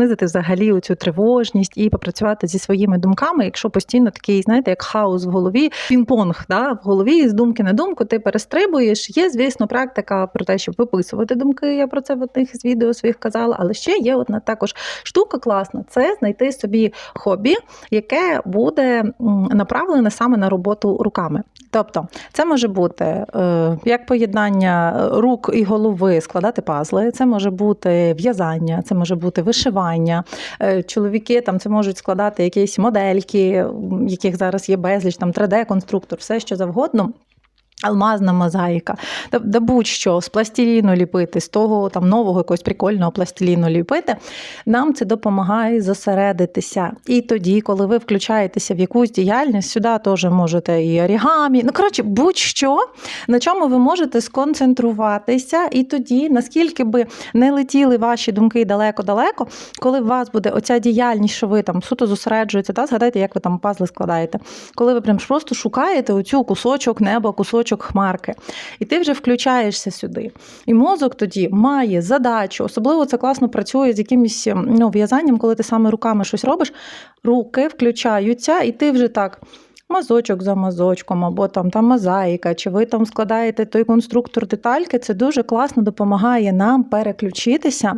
знизити взагалі цю тривожність і попрацювати зі своїми думками, якщо постійно такий, знаєте, як хаос в голові, пінг-понг да, в голові з думки на думку, ти перестрибуєш. Є, звісно, практика про те, щоб виписувати думки. Я про це в одних з відео своїх казала, але ще є одна також штука класна: це знайти собі хобі, яке буде направлене саме на роботу руками. Тобто, це може бути е, як поєднання рук і голови, складати пазли, це може бути в'язання, це може бути вишивання. Е, Чоловіки там це можуть складати якісь модельки, яких зараз є безліч, там 3D-конструктор, все що завгодно. Алмазна мозаїка, да, да будь-що з пластиліну ліпити, з того там нового якогось прикольного пластиліну ліпити, нам це допомагає зосередитися. І тоді, коли ви включаєтеся в якусь діяльність, сюди теж можете і орігамі, ну коротше, будь-що, на чому ви можете сконцентруватися, і тоді, наскільки би не летіли ваші думки далеко-далеко, коли у вас буде оця діяльність, що ви там суто зосереджуєте, та згадайте, як ви там пазли складаєте, коли ви прям просто шукаєте оцю кусочок неба, кусочок хмарки, і ти вже включаєшся сюди. І мозок тоді має задачу, особливо це класно працює з якимось ну, в'язанням, коли ти саме руками щось робиш, руки включаються, і ти вже так. Мазочок за мазочком, або там та мозаїка, чи ви там складаєте той конструктор детальки, це дуже класно допомагає нам переключитися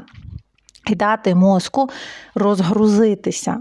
і дати мозку розгрузитися.